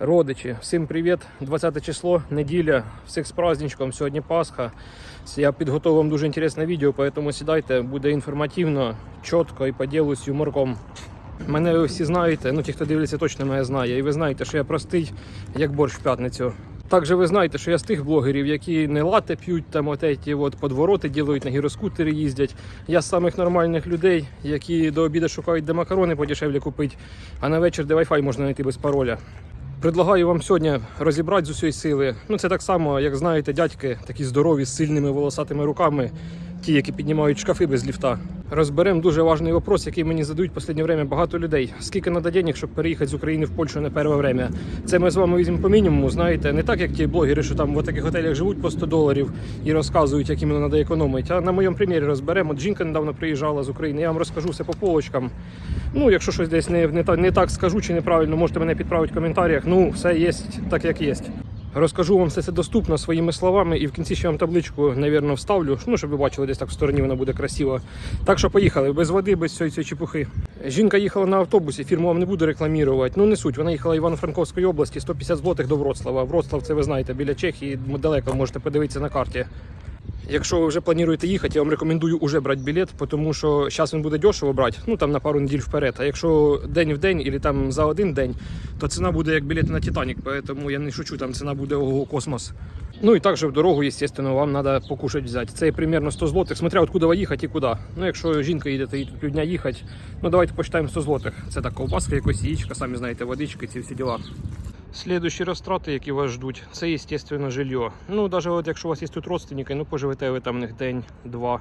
Родичі, всім привіт! 20 число, неділя, всіх з праздничком. Сьогодні Пасха. Я підготував вам дуже інтересне відео, тому сідайте, буде інформативно, чітко і по з юморком. Мене ви всі знаєте, ну ті, хто дивиться, точно мене знає. І ви знаєте, що я простий, як борщ в п'ятницю. Також ви знаєте, що я з тих блогерів, які не лати п'ють, там от ці от подвороти ділають, на гіроскутери їздять. Я з самих нормальних людей, які до обіду шукають, де макарони подешевле купити, а на вечір де Wi-Fi можна знайти без пароля. Предлагаю вам сьогодні розібрати з усієї сили. Ну це так само, як знаєте, дядьки, такі здорові, з сильними волосатими руками, ті, які піднімають шкафи без ліфта. Розберемо дуже важливий вопрос, який мені задають в останнє время багато людей. Скільки треба денег, щоб переїхати з України в Польщу на перше время? Це ми з вами візьмемо по мінімуму, знаєте, не так, як ті блогери, що там в таких готелях живуть по 100 доларів і розказують, як іменно треба економити. А на моєму примірі розберемо. От жінка недавно приїжджала з України. Я вам розкажу все по полочкам. Ну, якщо щось десь не, не, не так скажу чи неправильно, можете мене підправити в коментарях. Ну, все є так, як є. Розкажу вам все це доступно своїми словами, і в кінці ще вам табличку, навірно, вставлю, ну, щоб ви бачили, десь так в стороні вона буде красиво. Так що поїхали, без води, без цієї цієї чепухи. Жінка їхала на автобусі, фірму вам не буду рекламувати. Ну не суть. Вона їхала Івано-Франковської області, 150 злотих до Вроцлава. Вроцлав, це ви знаєте, біля Чехії, далеко можете подивитися на карті. Якщо ви вже плануєте їхати, я вам рекомендую уже брати білет, тому що зараз він буде дешево брати, ну там на пару неділь вперед. А якщо день в день або там за один день, то ціна буде як білет на Титанік, тому я не шучу, там ціна буде ого космос. Ну і також в дорогу, естественно, вам треба покушати взяти. Це примерно 100 злотих, смотря откуда ви їхати і куди. Ну, якщо жінка їде, то їй тут півдня їхати. Ну давайте почитаємо 100 злотих. Це так ковбаска, якось яєчка, самі знаєте, водички, ці всі діла. Слідуючі розтрати, які вас ждуть, це, звісно, жилье. Ну, навіть от якщо у вас є тут родственники, ну поживете ви там них день-два.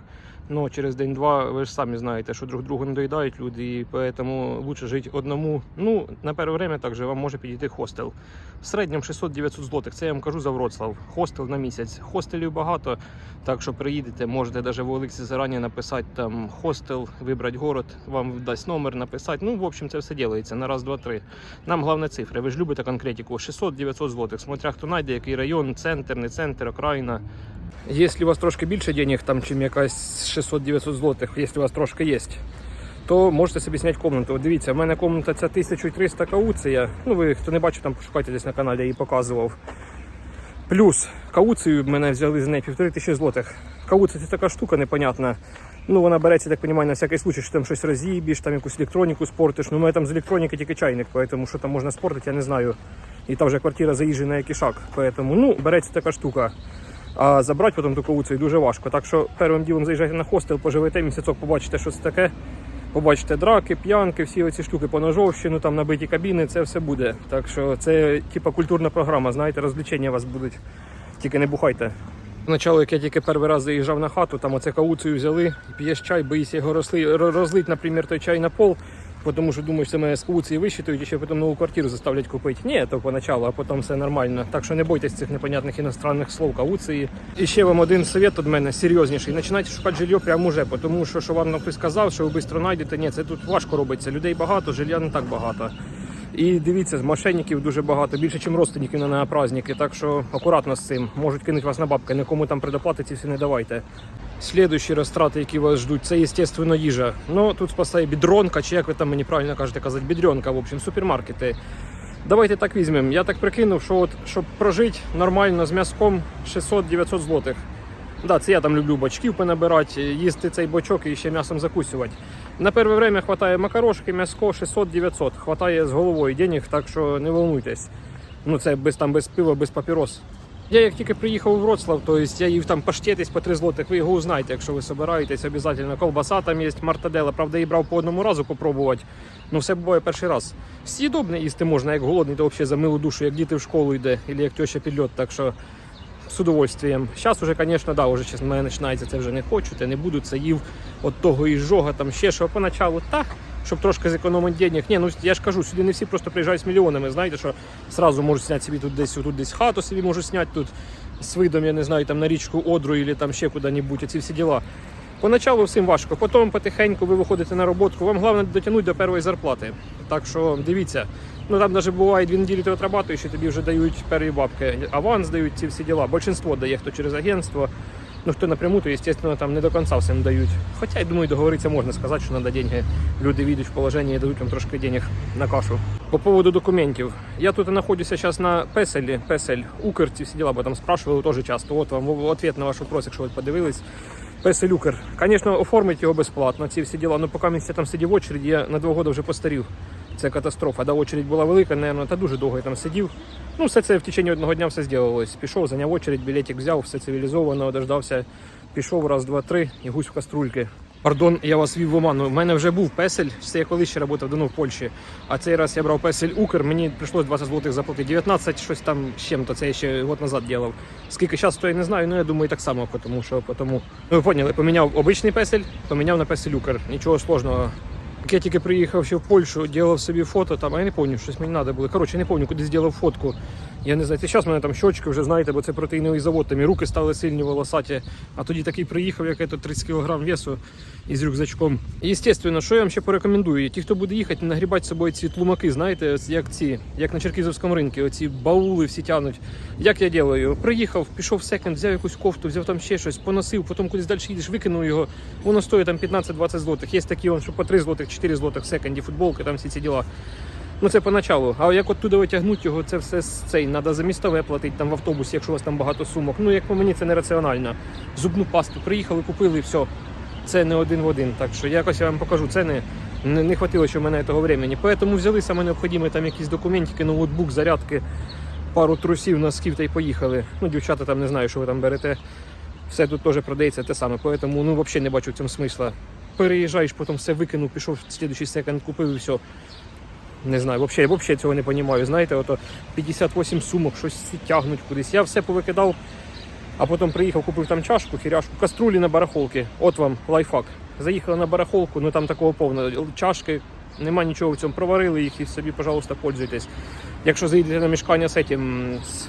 Ну, через день-два ви ж самі знаєте, що друг другу не доїдають люди, і тому лучше жити одному. Ну, на перше время також вам може підійти хостел. В середньому 600-900 злотих. Це я вам кажу за Вроцлав. Хостел на місяць. Хостелів багато, так що приїдете, можете навіть в Олексі зарані написати там хостел, вибрати город, вам дасть номер, написати. Ну, в общем, це все ділається на раз, два, три. Нам головне цифри. Ви ж любите конкретику. 600-900 злотих. Смотря хто знайде, який район, центр, не центр, окраїна. Якщо у вас трошки більше денег, там, чим якась 600-900 злотих, якщо у вас трошки є, то можете собі зняти комнату. Дивіться, в мене комната ця 1300 кауція. Ну, ви хто не бачив, там пошукайте десь на каналі, я її показував. Плюс кауцію мене взяли з неї півтори тисячі злотих. Кауція це така штука непонятна. Ну, вона береться, так розумію, на всякий случай, що там щось роз'їбіш, там якусь електроніку спортиш. Ну, у мене там з електроніки тільки чайник, тому що там можна спортити, я не знаю. І там вже квартира заїжджена як ішак. Поэтому, ну, береться така штука. А забрати потім ту кауцію дуже важко. Так що першим ділом заїжджайте на хостел, поживете місяцок, побачите, що це таке. Побачите драки, п'янки, всі оці штуки по ножовщину, там набиті кабіни, це все буде. Так що це типа культурна програма, знаєте, розвлечення у вас будуть. Тільки не бухайте. Спочатку, як я тільки перший раз заїжджав на хату, там оце кауцію взяли, п'єш чай, боїшся його росли, ро- розлить, наприклад, той чай на пол, тому що думаєш, що мене з кауції вищитують і ще потім нову квартиру заставлять купити. Ні, то поначалу, а потім все нормально. Так що не бойтесь цих непонятних іностранних слов кауції. І ще вам один совет від мене серйозніший. Починайте шукати жилье прямо уже, тому що, що вам хтось сказав, що ви швидко знайдете. Ні, це тут важко робиться. Людей багато, жилья не так багато. І дивіться, мошенників дуже багато, більше, ніж родственників на праздники. Так що акуратно з цим. Можуть кинути вас на бабки, нікому там предоплати ці всі не давайте. Слідуючі розтрати, які вас ждуть, це, естественно, їжа. Ну, тут спасає бідронка, чи як ви там мені правильно кажете казати, бідренка, в общем, супермаркети. Давайте так візьмемо. Я так прикинув, що от, щоб прожити нормально з м'язком 600-900 злотих. Да, це я там люблю бочків понабирати, їсти цей бочок і ще м'ясом закусувати. На перше время хватає макарошки, м'яско 600-900. Хватає з головою денег, так що не волнуйтесь. Ну це без там без пива, без папірос. Я як тільки приїхав у Вроцлав, то есть я їв там паштетись по 3 злотих, ви його узнаєте, якщо ви собираєтесь, обов'язково. Колбаса там є, мартадела. Правда, її брав по одному разу попробувати. Ну все буває перший раз. Сідобне їсти можна, як голодний, то взагалі за милу душу, як діти в школу йде, або як теща під льот. Так що з удовольствием. Зараз уже, звісно, да, уже чесно, мене починається це вже не хочу, те не буду, це їв от того і жога, там ще що поначалу так, щоб трошки зекономити денег. Ні, ну я ж кажу, сюди не всі просто приїжджають з мільйонами. Знаєте, що зразу можуть зняти собі тут десь, тут десь хату собі можуть зняти тут з видом, я не знаю, там на річку Одру або там ще куди-небудь, ці всі діла. Поначалу всім важко, потім потихеньку ви виходите на роботку. Вам головне дотягнути до першої зарплати. Так що дивіться. Ну там навіть буває дві неділі ти отрабатуєш і тобі вже дають перві бабки. Аванс дають ці всі діла. Большинство дає хто через агентство. Ну хто напряму, то звісно, там не до кінця всім дають. Хоча я думаю, договоритися можна сказати, що треба деньги. Люди війдуть в положення і дадуть вам трошки денег на кашу. По поводу документів. Я тут знаходжуся зараз на Песелі, Песель, Укр, ці всі діла, бо там спрашивали теж часто. От вам відповідь на ваш вопрос, якщо ви подивились. Песель Укр. Звісно, оформити його безплатно, ці всі діла. Ну, поки я там сидів в очереді, я на два роки вже постарів. Це катастрофа. Да, очередь була велика, наверное, та дуже довго я там сидів. Ну, все це в течение одного дня все зробилось. Пішов, зайняв очередь, білетик взяв, все цивілізовано, дождався. Пішов раз, два, три, і гусь в каструльки. Пардон, я вас вів в оману. У мене вже був песель, це я колись ще працював давно в Польщі. А цей раз я брав песель Укр, мені прийшлось 20 злотих заплатити. 19 щось там з чим-то, це я ще год назад робив. Скільки зараз, то я не знаю, ну я думаю, так само, тому що тому. Ну, ви поняли, поміняв обичний песель, поміняв на песель Укр. Нічого сложного. Як я тільки приїхав ще в Польщу, робив собі фото там, а я не пам'ятаю, щось мені треба було. Коротше, не пам'ятаю, куди зробив фотку. Я не знаю, це зараз мене там щочки вже знаєте, бо це протеїновий завод, там і руки стали сильні волосаті. А тоді такий приїхав, як тут 30 кг весу із рюкзачком. І, звісно, що я вам ще порекомендую? Ті, хто буде їхати, нагрібати з собою ці тлумаки, знаєте, як ці, як на Черкізовському ринку, оці баули всі тянуть. Як я роблю? Приїхав, пішов в секонд, взяв якусь кофту, взяв там ще щось, поносив, потім кудись далі їдеш, викинув його. Воно стоїть там 15-20 злотих. Є такі, що по 3 злотих, 4 злотих в секонді, футболки, там всі ці діла. Ну це поначалу. А як оттуда витягнути його, це все цей. Треба за містове платити там в автобусі, якщо у вас там багато сумок. Ну як по мені це нераціонально. Зубну пасту приїхали, купили і все. Це не один в один. Так що якось я вам покажу ціни. Не, не хватило ще в мене того времени. Поэтому взяли саме необхідні там якісь документики, ноутбук, зарядки, пару трусів, носків та й поїхали. Ну, дівчата там не знаю, що ви там берете. Все тут теж продається те саме. Поэтому ну, взагалі не бачу в цьому смисла. Переїжджаєш, потім все викинув, пішов в слідуючий секонд, купив і все. Не знаю, взагалі, взагалі цього не розумію. Знаєте, ото 58 сумок, щось тягнуть кудись. Я все повикидав, а потім приїхав, купив там чашку, хіряшку, каструлі на барахолки. От вам лайфхак. Заїхали на барахолку, ну там такого повно. Чашки, нема нічого в цьому. Проварили їх і собі, пожалуйста, пользуйтесь. Якщо заїдете на мішкання з этим, з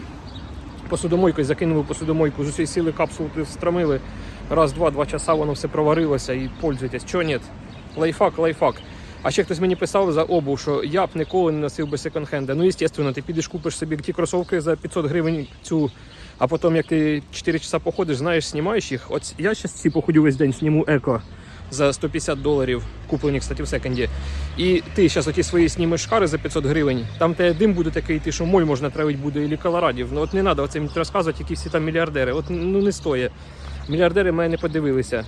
посудомойкою, закинули посудомойку, з усієї сили капсулу стромили. Раз, два, два часа воно все проварилося і пользуйтесь. Чого ні? Лайфхак, лайфхак. А ще хтось мені писав за обув, що я б ніколи не носив би секонд-хенда. Ну, звісно, ти підеш купиш собі ті кросовки за 500 гривень цю, а потім, як ти 4 часа походиш, знаєш, знімаєш їх. От я зараз ці походю весь день, зніму еко за 150 доларів, куплені, кстати, в секонді. І ти зараз оті свої знімеш шкари за 500 гривень, там те дим буде такий, ти що моль можна травити буде, і колорадів. Ну от не треба оце розказувати, які всі там мільярдери. От ну не стоїть. Мільярдери мене не подивилися.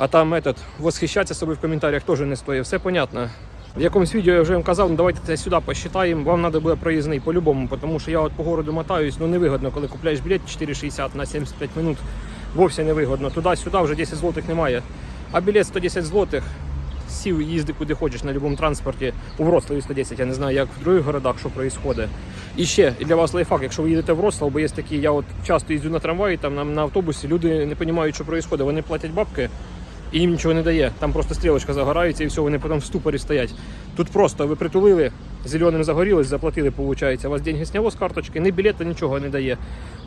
А там этот, восхищатися собою в коментарях теж не стоїть. Все понятно. В якомусь відео я вже вам казав, ну давайте це сюди посчитаємо. Вам треба буде проїзний по-любому, тому що я от по городу мотаюсь, ну невигодно, коли купляєш білет 4,60 на 75 минут. Вовсе невигодно. Туди-сюди вже 10 злотих немає. А білет 110 злотих. Сів їзди куди хочеш на будь-якому транспорті. У Вроцлаві 110, я не знаю, як в других городах, що відбувається. І ще для вас лайфхак, якщо ви їдете в Вроцлав, бо є такі, я от часто їздю на трамваї, там на, на автобусі, люди не розуміють, що відбувається. Вони платять бабки і їм нічого не дає. Там просто стрілочка загорається і все, вони потім в ступорі стоять. Тут просто ви притулили, зеленим загорілись, заплатили, виходить. У вас деньги сняло з карточки, ні білета, нічого не дає.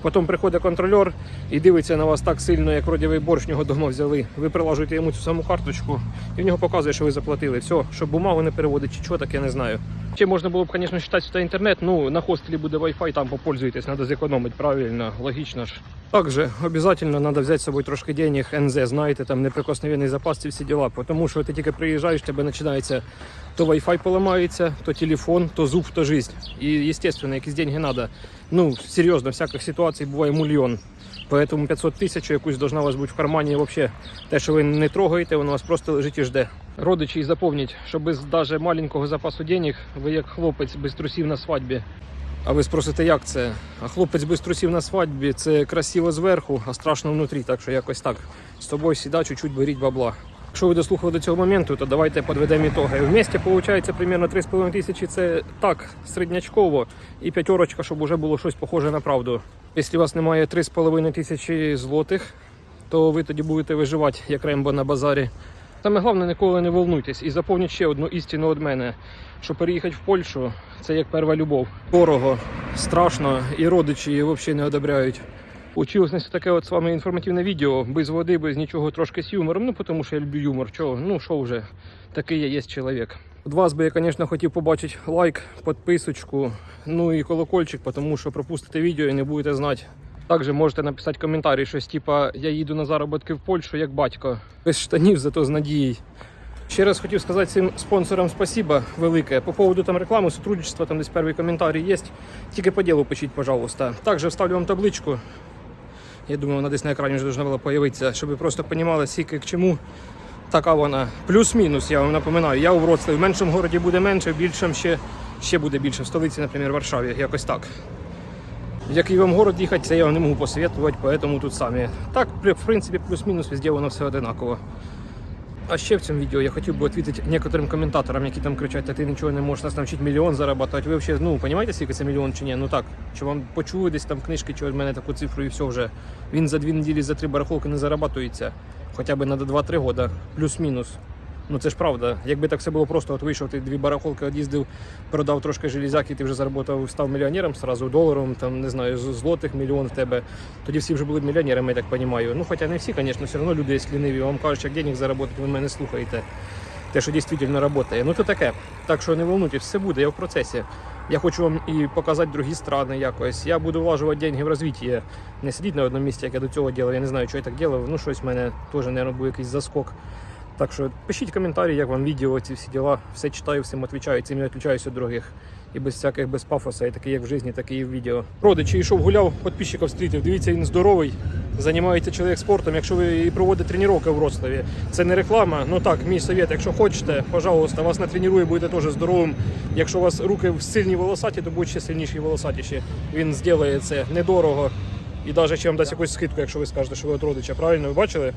Потім приходить контролер і дивиться на вас так сильно, як вроді ви борщ нього дома взяли. Ви прилажуєте йому цю саму карточку, і в нього показує, що ви заплатили. Все, щоб бумагу не переводить, чи що так, я не знаю. Ще можна було б, звісно, читати сюди інтернет. Ну, на хостелі буде Wi-Fi, там попользуйтесь, треба зекономити правильно, логічно ж. Также обязательно надо взять с собой трошки денег, НЗ, знаєте, там неприкосновенний запас, ці всі діла. Тому що ти тільки приїжджаєш, тебе починається то Wi-Fi поламається, то телефон, то зуб, то жизнь. І, естественно, якісь деньги надо. Ну, серйозно, всяких ситуацій буває мільйон. Поэтому 500 тисяч якусь должна у вас бути в кармані вообще. Те, що ви не трогаєте, воно вас просто лежить і жде. Родичі запомніть, що без даже маленького запасу денег ви як хлопець без трусів на свадьбі. А ви спросите, як це? А хлопець без трусів на свадьбі це красиво зверху, а страшно внутрі. Так що якось так. З тобою сіда, чуть-чуть беріть бабла. Якщо ви дослухали до цього моменту, то давайте підведемо ітоги. В місті виходить примерно 3,5 тисячі це так, середнячково, і п'ятерочка, щоб вже було щось похоже на правду. Якщо у вас немає 3,5 тисячі злотих, то ви тоді будете виживати як рембо на базарі. Саме головне, ніколи не волнуйтесь і заповніть ще одну істину від мене, що переїхати в Польщу це як перша любов. Дорого, страшно, і родичі її взагалі не одобряють. Училось на таке от з вами інформативне відео, без води, без нічого, трошки з юмором. Ну тому що я люблю юмор. Чого? Ну що вже, такий я є чоловік. Від вас би я, звісно, хотів побачити лайк, підписочку, ну і колокольчик, тому що пропустите відео і не будете знати. Також можете написати коментарі, щось типа я їду на заробітки в Польщу як батько. Без штанів, зато з надією. Ще раз хотів сказати цим спонсорам спасибо велике. По поводу там реклами, сотрудничества, там десь перший коментарі є. Тільки по ділу пишіть, пожалуйста. Також вставлю вам табличку. Я думаю, вона десь на екрані вже должна була появитися, щоб ви просто розуміли, скільки к чому. Така вона. Плюс-мінус, я вам напоминаю. Я у Вроцлаві. В меншому городі буде менше, в більшому ще, ще буде більше. В столиці, наприклад, в Варшаві. Якось так. В який вам город їхати, це я вам не можу посоветувати, поэтому тут самі. Так, в принципі, плюс-мінус, везде воно все одинаково. А ще в цьому відео я хотів би відповідати некоторим коментаторам, які там кричать, та ти нічого не можеш нас навчити мільйон заробляти. Ви взагалі, ну, розумієте, скільки це мільйон чи ні? Ну так, чи вам почули десь там книжки, чи в мене таку цифру і все вже. Він за дві неділі, за три барахолки не зарабатується. Хоча б на 2-3 роки, плюс-мінус. Ну це ж правда. Якби так все було просто, от вийшов, ти дві барахолки од'їздив, продав трошки железяки, ти вже заработав, став мільйонером сразу доларом, там не знаю, злотих мільйон в тебе. Тоді всі вже були б мільйонерами, я так розумію. Ну хоча не всі, звісно, все одно люди є ліниві. Вам кажуть, як денег заробити, ви мене слухаєте. Те, що дійсно працює. Ну то таке. Так що не волнуйтесь, все буде, я в процесі. Я хочу вам і показати другі страни якось. Я буду влажувати деньги в розвитті. Не сидіти на одному місці, як я до цього робив. Я не знаю, що я так робив. Ну, щось в мене теж, мабуть, буде якийсь заскок. Так що пишіть коментарі, як вам відео, ці всі діла. Все читаю, всім відповідаю, цим я відключаюся від других. І без всяких без пафоса, і такий як в житті, так і в відео. Родичі йшов гуляв, підписчиків зустрітив. Дивіться, він здоровий. Займається чоловік спортом. Якщо ви і проводите тренування в Вроцлаві, це не реклама. Ну так, мій совет, якщо хочете, пожалуйста, вас натренує, будете теж здоровим. Якщо у вас руки сильні волосаті, то будуть ще сильніші волосатіші. Він зробить це недорого. І навіть чи вам дасть якусь скидку, якщо ви скажете, що ви от родича. Правильно, ви бачили?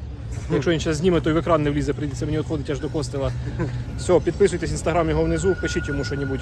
Якщо він ще зніме, то й в екран не влізе, прийдеться мені відходити аж до костела. Все, підписуйтесь, в інстаграм його внизу, пишіть йому що-небудь.